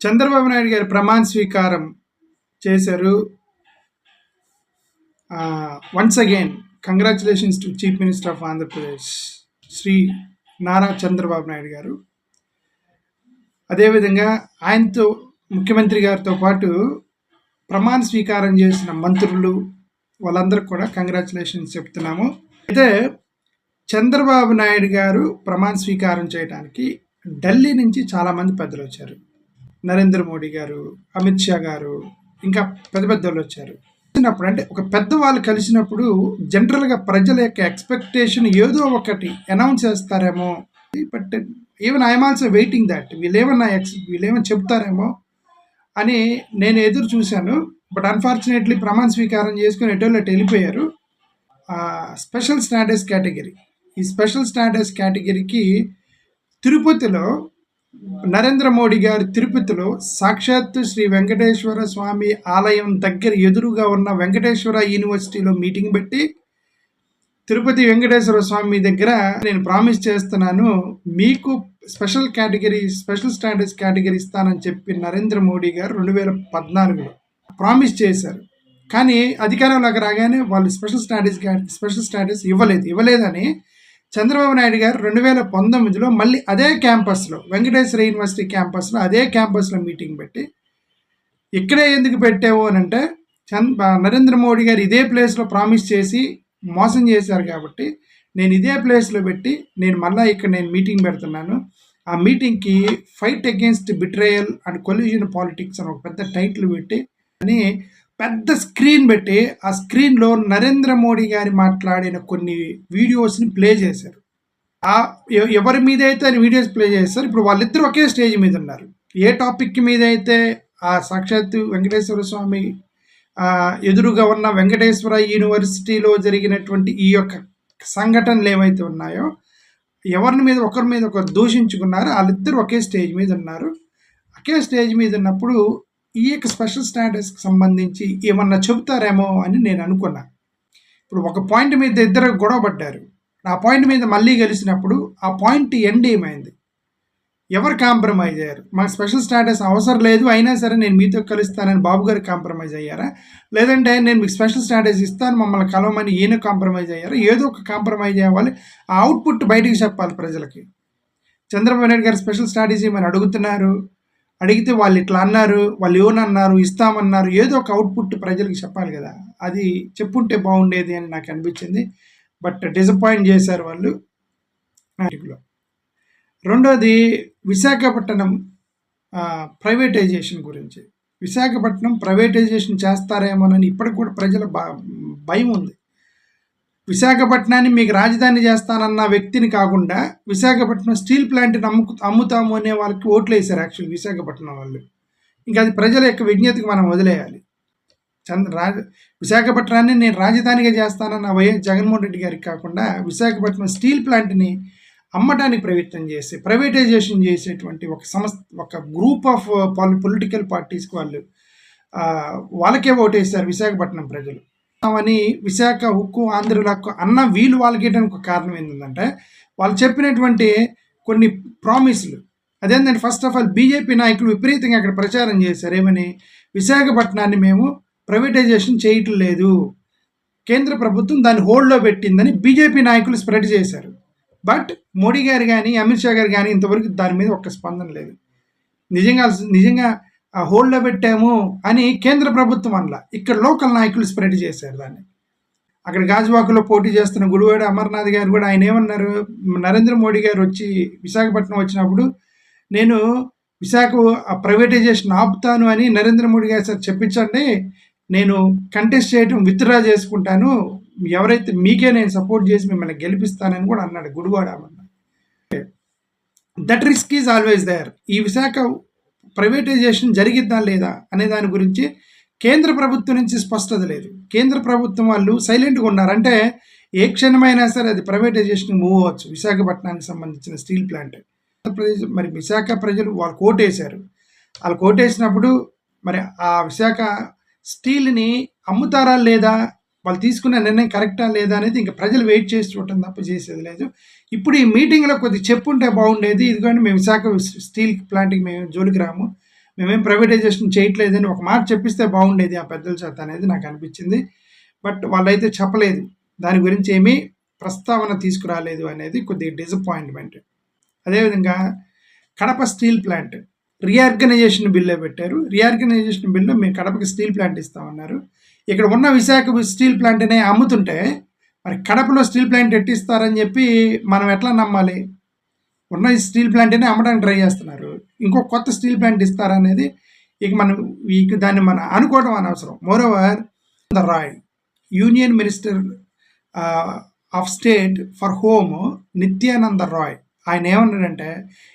చంద్రబాబు నాయుడు గారు ప్రమాణ స్వీకారం చేశారు. Once again congratulations to chief minister of Andhra Pradesh Shri Nara Chandrababu Naidu గారు. అదేవిధంగా ఆయనతో ముఖ్యమంత్రి గారితో పాటు ప్రమాణ స్వీకారం చేసిన మంత్రులు వాళ్ళందరికీ కూడా కంగ్రాచులేషన్స్ చెప్తున్నాము. అయితే చంద్రబాబు నాయుడు గారు ప్రమాణ స్వీకారం చేయడానికి ఢిల్లీ నుంచి చాలామంది పెద్దలు వచ్చారు. నరేంద్ర మోడీ గారు అమిత్ షా గారు ఇంకా పెద్ద పెద్ద వాళ్ళు వచ్చారు. వచ్చినప్పుడు అంటే ఒక పెద్దవాళ్ళు కలిసినప్పుడు జనరల్గా ప్రజల యొక్క ఎక్స్పెక్టేషన్ ఏదో ఒకటి అనౌన్స్ చేస్తారేమో. But even I'm also waiting that వీళ్ళేమన్నా ex వీళ్ళు ఏమైనా చెప్తారేమో అని నేను ఎదురు చూశాను. బట్ అన్ఫార్చునేట్లీ ప్రమాణ స్వీకారం చేసుకుని ఎటోళ్ళు వెళ్ళిపోయారు. స్పెషల్ స్టాటస్ కేటగిరీ ఈ స్పెషల్ స్టాటస్ కేటగిరీకి తిరుపతిలో నరేంద్ర మోడీ గారు తిరుపతిలో సాక్షాత్తు శ్రీ వెంకటేశ్వర స్వామి ఆలయం దగ్గర ఎదురుగా ఉన్న వెంకటేశ్వర యూనివర్సిటీలో మీటింగ్ పెట్టి తిరుపతి వెంకటేశ్వర స్వామి దగ్గర నేను ప్రామిస్ చేస్తున్నాను మీకు special category special standards category ఇస్తానని చెప్పి నరేంద్ర మోడీ గారు రెండు వేల పద్నాలుగులో ప్రామిస్ చేశారు. కానీ అధికారంలోకి రాగానే వాళ్ళు స్పెషల్ స్టాటస్ స్పెషల్ స్టాటస్ ఇవ్వలేదు. ఇవ్వలేదని చంద్రబాబు నాయుడు గారు రెండు వేల పంతొమ్మిదిలో మళ్ళీ అదే క్యాంపస్లో వెంకటేశ్వర యూనివర్సిటీ క్యాంపస్లో అదే క్యాంపస్లో మీటింగ్ పెట్టి ఇక్కడే ఎందుకు పెట్టావు అని అంటే చంద్ నరేంద్ర మోడీ గారు ఇదే ప్లేస్లో ప్రామిస్ చేసి మోసం చేశారు కాబట్టి నేను ఇదే ప్లేస్లో పెట్టి నేను మళ్ళీ ఇక్కడ నేను మీటింగ్ పెడుతున్నాను. ఆ మీటింగ్కి fight against betrayal and collusion politics అని ఒక పెద్ద టైటిల్ పెట్టి అని పెద్ద స్క్రీన్ పెట్టి ఆ స్క్రీన్లో నరేంద్ర మోడీ గారి మాట్లాడిన కొన్ని వీడియోస్ని ప్లే చేశారు. ఆ ఎవరి మీద అయితే ఆయన వీడియోస్ ప్లే చేస్తారు ఇప్పుడు వాళ్ళిద్దరు ఒకే స్టేజ్ మీద ఉన్నారు. ఏ టాపిక్ మీద అయితే ఆ సాక్షాత్తు వెంకటేశ్వర స్వామి ఎదురుగా ఉన్న వెంకటేశ్వర యూనివర్సిటీలో జరిగినటువంటి ఈ యొక్క సంఘటనలు ఏవైతే ఉన్నాయో ఎవరిని మీద ఒకరి మీద ఒకరు దూషించుకున్నారు వాళ్ళిద్దరు ఒకే స్టేజ్ మీద ఉన్నారు. ఒకే స్టేజ్ మీద ఉన్నప్పుడు ఈ యొక్క స్పెషల్ స్టాటస్కి సంబంధించి ఏమన్నా చెబుతారేమో అని నేను అనుకున్నా. ఇప్పుడు ఒక పాయింట్ మీద ఇద్దరు గొడవ పడ్డారు. ఆ పాయింట్ మీద మళ్ళీ కలిసినప్పుడు ఆ పాయింట్ ఎండ్ ఏమైంది? ఎవరు కాంప్రమైజ్ అయ్యారు? మాకు స్పెషల్ స్టాటస్ అవసరం లేదు అయినా సరే నేను మీతో కలుస్తానని బాబు గారు కాంప్రమైజ్ అయ్యారా? లేదంటే నేను మీకు స్పెషల్ స్టాటస్ ఇస్తాను మమ్మల్ని కలవమని ఈయన కాంప్రమైజ్ అయ్యారా? ఏదో ఒక కాంప్రమైజ్ అవ్వాలి ఆ అవుట్పుట్ బయటికి చెప్పాలి ప్రజలకి. చంద్రబాబు నాయుడు గారు స్పెషల్ స్టాటస్ ఇవ్వమని అడుగుతున్నారు? అడిగితే వాళ్ళు ఇట్లా అన్నారు వాళ్ళు ఏమన్నారు ఇస్తామన్నారు ఏదో ఒక అవుట్పుట్ ప్రజలకు చెప్పాలి కదా. అది చెప్పుంటే బాగుండేది అని నాకు అనిపించింది. బట్ డిసప్పాయింట్ చేశారు వాళ్ళు నాటికలో రెండోది విశాఖపట్నం ప్రైవేటైజేషన్ గురించి. విశాఖపట్నం ప్రైవేటైజేషన్ చేస్తారేమోనని ఇప్పటికి కూడా ప్రజల భయం ఉంది. విశాఖపట్నాన్ని మీకు రాజధాని చేస్తానన్న వ్యక్తిని కాకుండా విశాఖపట్నం స్టీల్ ప్లాంట్ని అమ్ము అమ్ముతాము అనే వాళ్ళకి ఓట్లు వేశారు యాక్చువల్ విశాఖపట్నం వాళ్ళు. ఇంకా అది ప్రజల యొక్క విజ్ఞతకి మనం వదిలేయాలి. చంద్ర రాజ విశాఖపట్నాన్ని నేను రాజధానిగా చేస్తానన్న వైఎస్ జగన్మోహన్ రెడ్డి గారికి కాకుండా విశాఖపట్నం స్టీల్ ప్లాంట్ని అమ్మటానికి ప్రయత్నం చేసి ప్రైవేటైజేషన్ చేసేటువంటి ఒక సంస్థ ఒక గ్రూప్ ఆఫ్ పొలిటికల్ పార్టీస్కి వాళ్ళు వాళ్ళకే ఓటేస్తారు విశాఖపట్నం ప్రజలు. అని విశాఖ ఉక్కు ఆంధ్రులకు అన్న వీలు వాళ్ళకి ఒక కారణం ఏంటంటే వాళ్ళు చెప్పినటువంటి కొన్ని ప్రామిస్లు. అదేంటంటే ఫస్ట్ ఆఫ్ ఆల్ బీజేపీ నాయకులు విపరీతంగా అక్కడ ప్రచారం చేశారు. ఏమని? విశాఖపట్నాన్ని మేము ప్రైవేటైజేషన్ చేయటం లేదు కేంద్ర ప్రభుత్వం దాన్ని హోల్డ్లో పెట్టిందని బీజేపీ నాయకులు స్ప్రెడ్ చేశారు. బట్ మోడీ గారు కానీ అమిత్ షా గారు కానీ ఇంతవరకు దాని మీద ఒక్క స్పందన లేదు. నిజంగా నిజంగా హోల్డ్లో పెట్టాము అని కేంద్ర ప్రభుత్వం అనలా. ఇక్కడ లోకల్ నాయకులు స్ప్రెడ్ చేశారు దాన్ని. అక్కడ గాజువాకలో పోటీ చేస్తున్న గుడివాడ అమర్నాథ్ గారు కూడా ఆయన ఏమన్నారు? నరేంద్ర మోడీ గారు వచ్చి విశాఖపట్నం వచ్చినప్పుడు నేను విశాఖ ప్రైవేటైజేషన్ ఆపుతాను అని నరేంద్ర మోడీ గారు సార్ చెప్పించండి నేను కంటెస్ట్ చేయటం విత్డ్రా చేసుకుంటాను ఎవరైతే మీకే నేను సపోర్ట్ చేసి మిమ్మల్ని గెలిపిస్తానని కూడా అన్నాడు Gudivada Amarnath that risk is always there ఈ విశాఖ ప్రైవేటైజేషన్ జరిగిద్దా లేదా అనే దాని గురించి కేంద్ర ప్రభుత్వం నుంచి స్పష్టత లేదు. కేంద్ర ప్రభుత్వం వాళ్ళు సైలెంట్గా ఉన్నారు. అంటే ఏ క్షణమైనా సరే అది ప్రైవేటైజేషన్ మూవ్ అవ్వచ్చు. విశాఖపట్నానికి సంబంధించిన స్టీల్ ప్లాంట్. ఆంధ్రప్రదేశ్ మరి విశాఖ ప్రజలు వాళ్ళు కోటేశారు. వాళ్ళు కోటేసినప్పుడు మరి ఆ విశాఖ స్టీల్ని అమ్ముతారా లేదా వాళ్ళు తీసుకున్న నిర్ణయం కరెక్టా లేదా అనేది ఇంకా ప్రజలు వెయిట్ చేసి చూడటం తప్ప చేసేది లేదు. ఇప్పుడు ఈ మీటింగ్లో కొద్ది చెప్పుంటే బాగుండేది. ఇదిగోండి మేము విశాఖ స్టీల్ ప్లాంట్కి మేము జోలికి రాము. మేమేం ప్రైవేటైజేషన్ చేయట్లేదని ఒక మాట చెప్పిస్తే బాగుండేది ఆ పెద్దల చేత అనేది నాకు అనిపించింది. బట్ వాళ్ళైతే చెప్పలేదు. దాని గురించి ఏమీ ప్రస్తావన తీసుకురాలేదు అనేది కొద్దిగా డిసప్పాయింట్మెంట్ అదేవిధంగా కడప స్టీల్ ప్లాంట్ రీఆర్గనైజేషన్ బిల్లే పెట్టారు. రీఆర్గనైజేషన్ బిల్లు మేము కడపకి స్టీల్ ప్లాంట్ ఇస్తామన్నారు. ఇక్కడ ఉన్న విశాఖ స్టీల్ ప్లాంట్నే అమ్ముతుంటే మరి కడపలో స్టీల్ ప్లాంట్ ఎట్టిస్తారని చెప్పి మనం ఎట్లా నమ్మాలి? ఉన్న స్టీల్ ప్లాంట్నే అమ్మడానికి ట్రై చేస్తున్నారు. ఇంకో కొత్త స్టీల్ ప్లాంట్ ఇస్తారనేది ఇక మనం ఇక దాన్ని మనం అనుకోవడం అనవసరం. Moreover the Rai union minister of state for home Nityananda Rai ఆయన ఏమన్నాడంటే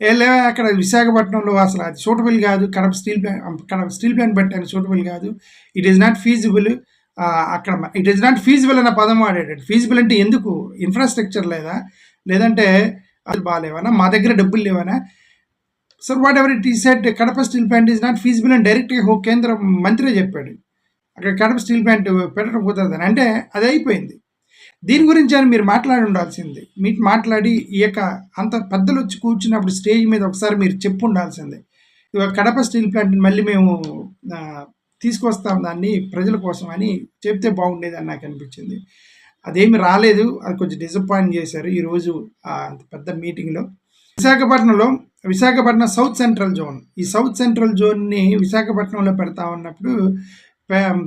ఏ లేవా అక్కడ విశాఖపట్నంలో అసలు అది సూటబుల్ కాదు. Kadapa steel plant Kadapa steel plant పెట్టాను సూటబుల్ కాదు. ఇట్ ఈస్ నాట్ ఫీజిబుల్ అక్కడ ఇట్ ఈస్ నాట్ ఫీజిబుల్ అన్న పదం వాడాడు ఫీజిబుల్ అంటే ఎందుకు? ఇన్ఫ్రాస్ట్రక్చర్ లేదా? లేదంటే అది బాగాలేవనా మా దగ్గర డబ్బులు లేవనా? సార్ వాట్ ఎవర్ ఇట్ ఈ set Kadapa steel plant is not feasible అని డైరెక్ట్గా కేంద్ర మంత్రి చెప్పాడు. అక్కడ కడప స్టీల్ ప్లాంట్ పెట్టడం కుదరదని అంటే అది అయిపోయింది. దీని గురించి అని మీరు మాట్లాడి ఉండాల్సింది. మీకు మాట్లాడి ఈ యొక్క అంత పెద్దలు వచ్చి కూర్చున్నప్పుడు స్టేజ్ మీద ఒకసారి మీరు చెప్పు ఉండాల్సిందే. ఇవాళ కడప స్టీల్ ప్లాంట్ మళ్ళీ మేము తీసుకొస్తాం దాన్ని ప్రజల కోసం అని చెప్తే బాగుండేది అని నాకు అనిపించింది. అదేమి రాలేదు. అది కొంచెం డిసప్పాయింట్ చేశారు ఈరోజు అంత పెద్ద మీటింగ్లో విశాఖపట్నంలో విశాఖపట్నం సౌత్ సెంట్రల్ జోన్ ఈ సౌత్ సెంట్రల్ జోన్ని విశాఖపట్నంలో పెడతా ఉన్నప్పుడు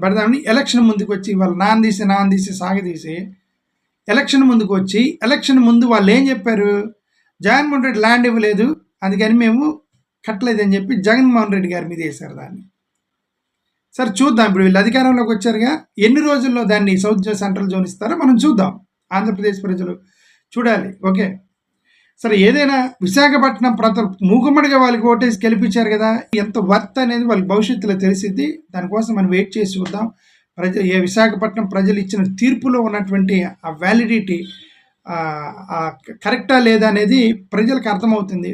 పెడదామని ఎలక్షన్ ముందుకు వచ్చి వాళ్ళు నాన్ తీసి నాన్ తీసి సాగదీసి ఎలక్షన్ ముందుకు వచ్చి ఎలక్షన్ ముందు వాళ్ళు ఏం చెప్పారు? జగన్మోహన్ రెడ్డి ల్యాండ్ ఇవ్వలేదు అందుకని మేము కట్టలేదని చెప్పి జగన్మోహన్ రెడ్డి గారి మీద వేశారు దాన్ని. సరే చూద్దాం ఇప్పుడు వీళ్ళు అధికారంలోకి వచ్చారుగా ఎన్ని రోజుల్లో దాన్ని సౌత్ జోన్ సెంట్రల్ జోన్ ఇస్తారో మనం చూద్దాం. ఆంధ్రప్రదేశ్ ప్రజలు చూడాలి ఓకే? సరే ఏదైనా విశాఖపట్నం ప్రజలు మూకుమ్మడిగా వాళ్ళకి ఓటేసి గెలిపించారు కదా ఎంత వర్త్ అనేది వాళ్ళకి భవిష్యత్తులో తెలిసిద్ది. దానికోసం మనం వెయిట్ చేసి చూద్దాం. ప్రజ ఏ విశాఖపట్నం ప్రజలు ఇచ్చిన తీర్పులో ఉన్నటువంటి ఆ వ్యాలిడిటీ కరెక్టా లేదా అనేది ప్రజలకు అర్థమవుతుంది.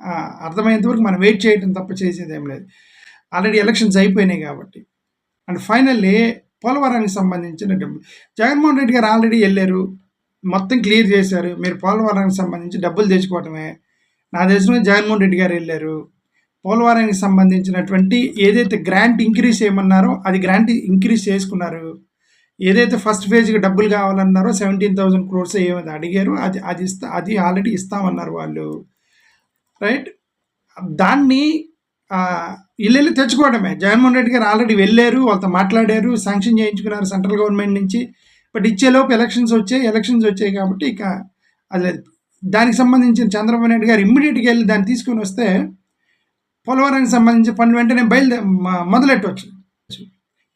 అర్థమయ్యేంతవరకు అర్థమయ్యేంత వరకు మనం వెయిట్ చేయడం తప్ప చేసేది ఏం లేదు. ఆల్రెడీ ఎలక్షన్స్ అయిపోయినాయి కాబట్టి. అండ్ ఫైనల్లీ పోలవరానికి సంబంధించిన డబ్బులు జగన్మోహన్ రెడ్డి గారు ఆల్రెడీ వెళ్ళారు. మొత్తం క్లియర్ చేశారు. మీరు పోలవరానికి సంబంధించి డబ్బులు తెచ్చుకోవటమే. నా తెలిసిన జగన్మోహన్ రెడ్డి గారు వెళ్ళారు. పోలవరానికి సంబంధించినటువంటి ఏదైతే గ్రాంట్ ఇంక్రీజ్ చేయమన్నారో అది గ్రాంట్ ఇంక్రీజ్ చేసుకున్నారు. ఏదైతే ఫస్ట్ ఫేజ్కి డబ్బులు కావాలన్నారో సెవెంటీన్ థౌసండ్ క్రోర్స్ ఏమైతే అడిగారు. అది అది ఇస్తా అది ఆల్రెడీ ఇస్తామన్నారు వాళ్ళు. రైట్ దాన్ని ఇల్లు వెళ్ళి తెచ్చుకోవడమే. జగన్మోహన్ రెడ్డి గారు ఆల్రెడీ వెళ్ళారు వాళ్ళతో మాట్లాడారు శాంక్షన్ చేయించుకున్నారు సెంట్రల్ గవర్నమెంట్ నుంచి. బట్ ఇచ్చేలోపు ఎలక్షన్స్ వచ్చాయి ఎలక్షన్స్ వచ్చాయి కాబట్టి ఇక అది దానికి సంబంధించిన చంద్రబాబు నాయుడు గారు ఇమ్మీడియట్గా వెళ్ళి దాన్ని తీసుకొని వస్తే పోలవరానికి సంబంధించిన పనులు వెంటనే బయలుదే మ- మొదలెట్టవచ్చు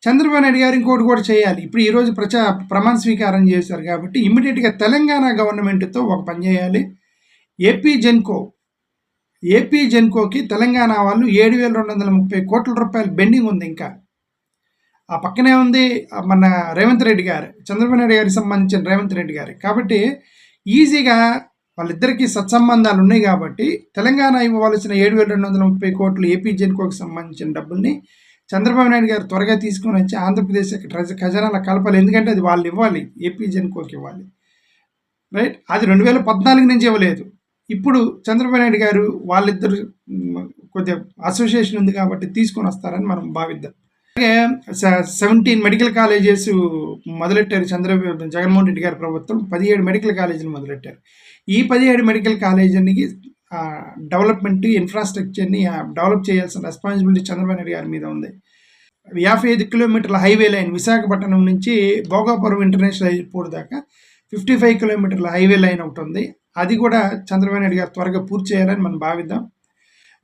చంద్రబాబు నాయుడు గారు ఇంకోటి కూడా చేయాలి. ఇప్పుడు ఈరోజు ప్రచా ప్రమాణ స్వీకారం చేశారు కాబట్టి ఇమ్మీడియట్గా తెలంగాణ గవర్నమెంట్తో ఒక పని చేయాలి. ఏపీ జెన్కో ఏపీ జెన్కోకి తెలంగాణ వాళ్ళు ఏడు వేల రెండు వందల ముప్పై కోట్ల రూపాయలు బెండింగ్ ఉంది ఇంకా. ఆ పక్కనే ఉంది మన రేవంత్ రెడ్డి గారు చంద్రబాబు నాయుడు గారికి సంబంధించిన రేవంత్ రెడ్డి గారు. కాబట్టి ఈజీగా వాళ్ళిద్దరికీ సత్సంబంధాలు ఉన్నాయి కాబట్టి తెలంగాణ ఇవ్వవలసిన ఏడు వేల రెండు వందల ముప్పై కోట్లు ఏపీ జెన్కోకి సంబంధించిన డబ్బుల్ని చంద్రబాబు నాయుడు గారు త్వరగా తీసుకొని వచ్చి ఆంధ్రప్రదేశ్ ఖజానాల కలపాలి. ఎందుకంటే అది వాళ్ళు ఇవ్వాలి. ఏపీ జెన్కోకి ఇవ్వాలి. రైట్? అది రెండు వేల పద్నాలుగు నుంచి ఇవ్వలేదు. ఇప్పుడు చంద్రబాబు నాయుడు గారు వాళ్ళిద్దరు కొద్దిగా అసోసియేషన్ ఉంది కాబట్టి తీసుకొని వస్తారని మనం భావిద్దాం. అలాగే సెవెంటీన్ మెడికల్ కాలేజెస్ మొదలెట్టారు చంద్రబాబు జగన్మోహన్ రెడ్డి గారి ప్రభుత్వం. పదిహేడు మెడికల్ కాలేజీలు మొదలెట్టారు. ఈ పదిహేడు మెడికల్ కాలేజీకి డెవలప్మెంట్ ఇన్ఫ్రాస్ట్రక్చర్ని డెవలప్ చేయాల్సిన రెస్పాన్సిబిలిటీ చంద్రబాబు నాయుడు గారి మీద ఉంది. యాభై ఐదు కిలోమీటర్ల హైవే లైన్ విశాఖపట్నం నుంచి భోగాపురం ఇంటర్నేషనల్ ఎయిర్పోర్ట్ దాకా ఫిఫ్టీ ఫైవ్ కిలోమీటర్ల హైవే లైన్ ఒకటి ఉంది. అది కూడా చంద్రబాబు నాయుడు గారు త్వరగా పూర్తి చేయాలని మనం భావిద్దాం.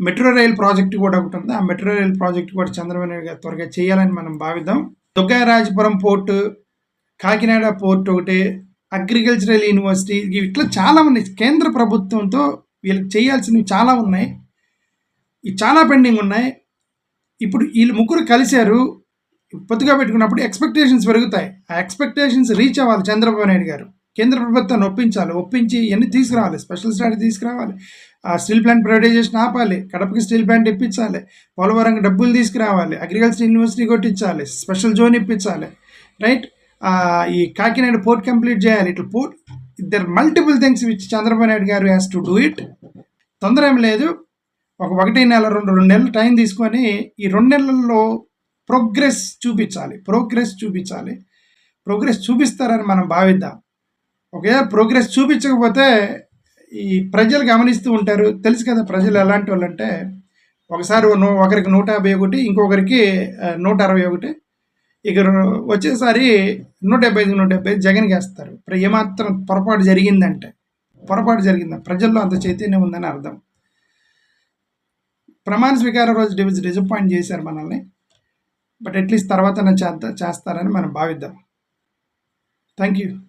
మెట్రో రైల్ ప్రాజెక్ట్ కూడా ఒకటి ఉంది. ఆ మెట్రో రైల్ ప్రాజెక్ట్ కూడా చంద్రబాబు నాయుడు గారు త్వరగా చేయాలని మనం భావిద్దాం. దుగ్గారాజపురం పోర్టు కాకినాడ పోర్ట్ ఒకటి అగ్రికల్చరల్ యూనివర్సిటీ ఇట్లా చాలా ఉన్నాయి. కేంద్ర ప్రభుత్వంతో వీళ్ళకి చేయాల్సినవి చాలా ఉన్నాయి. ఇవి చాలా పెండింగ్ ఉన్నాయి. ఇప్పుడు వీళ్ళు ముగ్గురు కలిశారు. పొత్తుగా పెట్టుకున్నప్పుడు ఎక్స్పెక్టేషన్స్ పెరుగుతాయి. ఆ ఎక్స్పెక్టేషన్స్ రీచ్ అవ్వాలి చంద్రబాబు నాయుడు గారు. కేంద్ర ప్రభుత్వాన్ని ఒప్పించాలి. ఒప్పించి ఇవన్నీ తీసుకురావాలి. స్పెషల్ స్టాటస్ తీసుకురావాలి. ఆ స్టీల్ ప్లాంట్ ప్రైవేటైజేషన్ ఆపాలి. కడపకి స్టీల్ ప్లాంట్ ఇప్పించాలి పోలవరంకి డబ్బులు తీసుకురావాలి. అగ్రికల్చర్ యూనివర్సిటీ కొట్టించాలి. స్పెషల్ జోన్ ఇప్పించాలి. రైట్? ఈ కాకినాడ పోర్ట్ కంప్లీట్ చేయాలి. ఇట్లా పోర్ట్ ఇద్దరు multiple things which Chandrababu Naidu garu has to do it తొందర ఏం లేదు. ఒక ఒకటి నెల రెండు రెండు నెలలు టైం తీసుకొని ఈ రెండు నెలల్లో ప్రోగ్రెస్ చూపించాలి. ప్రోగ్రెస్ చూపించాలి. ప్రోగ్రెస్ చూపిస్తారని మనం భావిద్దాం. ఒకవేళ ప్రోగ్రెస్ చూపించకపోతే ఈ ప్రజలు గమనిస్తూ ఉంటారు. తెలుసు కదా ప్రజలు ఎలాంటి వాళ్ళు అంటే ఒకసారి నూ- ఒకరికి నూట యాభై ఒకటి ఇంకొకరికి నూట అరవై ఒకటి. ఇక వచ్చేసారి నూట డెబ్బై ఐదు నూట డెబ్బై ఐదు జగన్కి వేస్తారు ఏమాత్రం పొరపాటు జరిగిందంటే పొరపాటు జరిగింది? ప్రజల్లో అంత చైతన్యం ఉందని అర్థం. ప్రమాణ స్వీకారం రోజు డివిజ్ డిసప్పాయింట్ చేశారు మనల్ని. బట్ అట్లీస్ట్ తర్వాత చేస్తా చేస్తారని మనం భావిద్దాం. Thank you